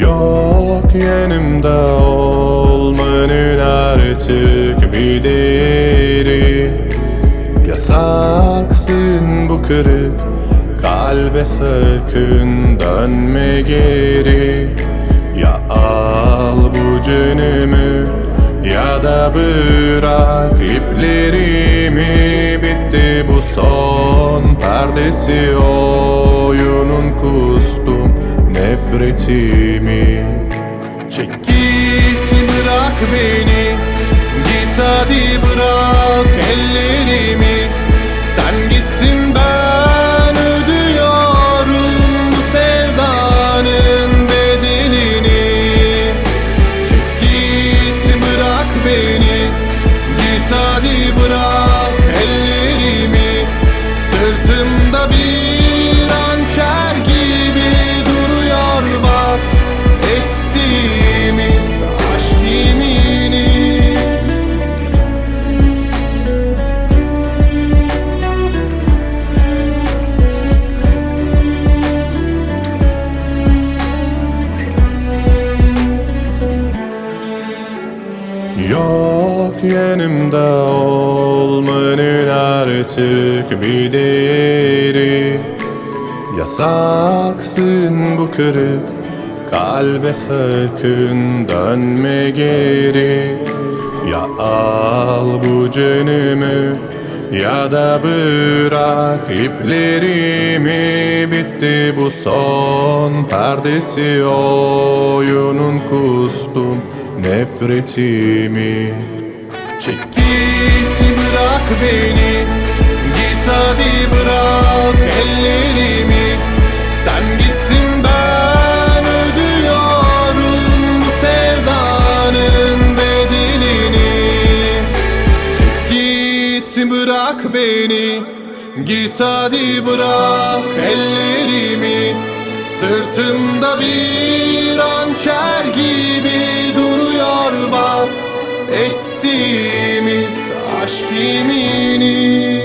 Yok yanımda olmanın artık bir değeri Yasaksın bu kırık kalbe sakın dönme geri. Ya al bu canımı ya da bırak iplerimi. Bitti bu son perdesi oyunun kustum nefretimi. Çek git bırak beni. Git hadi bırak ellerimi. Sen gittin ben ödüyorum bu sevdanın bedelini. Çek git bırak beni. Git hadi bırak Yok yanımda olmanın artık bir değeri. Yasaksın bu kırık kalbe sakın dönme geri. Ya al bu canımı ya da bırak iplerimi. Bitti bu son perdesi oyunun kustum nefretimi. Çek git bırak beni. Git hadi bırak ellerimi. Sen gittin ben ödüyorum bu sevdanın bedelini. Çek git bırak beni. Git hadi bırak ellerimi. Sırtımda bir Ettiğimiz aşk yemini